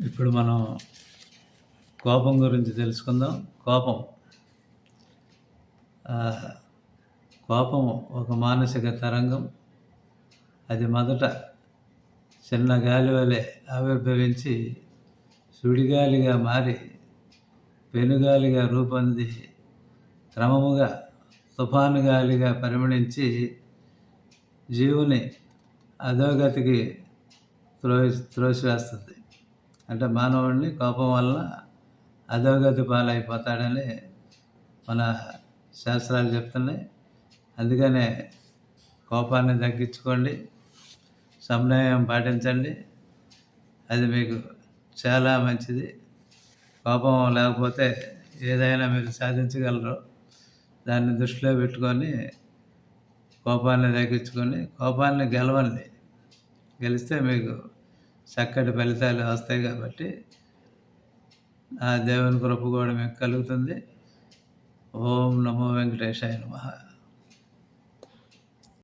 ఇప్పుడు మనం కోపం గురించి తెలుసుకుందాం. కోపం. కోపం ఒక మానసిక తరంగం. అది మొదట చిన్న గాలి వలె ఆవిర్భవించి సుడిగాలిగా మారి పెనుగాలిగా రూపొంది క్రమముగా తుఫాను గాలిగా పరిమణించి జీవుని అధోగతికి త్రోసి త్రోసివేస్తుంది. అంటే మానవుడిని కోపం వల్ల అధోగతి పాలైపోతాడని మన శాస్త్రాలు చెప్తున్నాయి. అందుకనే కోపాన్ని తగ్గించుకోండి సమన్వయం పాటించండి. అది మీకు చాలా మంచిది. కోపం లేకపోతే ఏదైనా మీరు సాధించగలరు. దాన్ని దృష్టిలో పెట్టుకొని కోపాన్ని తగ్గించుకొని కోపాన్ని గెలవండి. గెలిస్తే మీకు చక్కటి ఫలితాలు వస్తాయి కాబట్టి ఆ దేవుని కృప కూడా మీకు కలుగుతుంది. ఓం నమో వెంకటేశాయ నమః.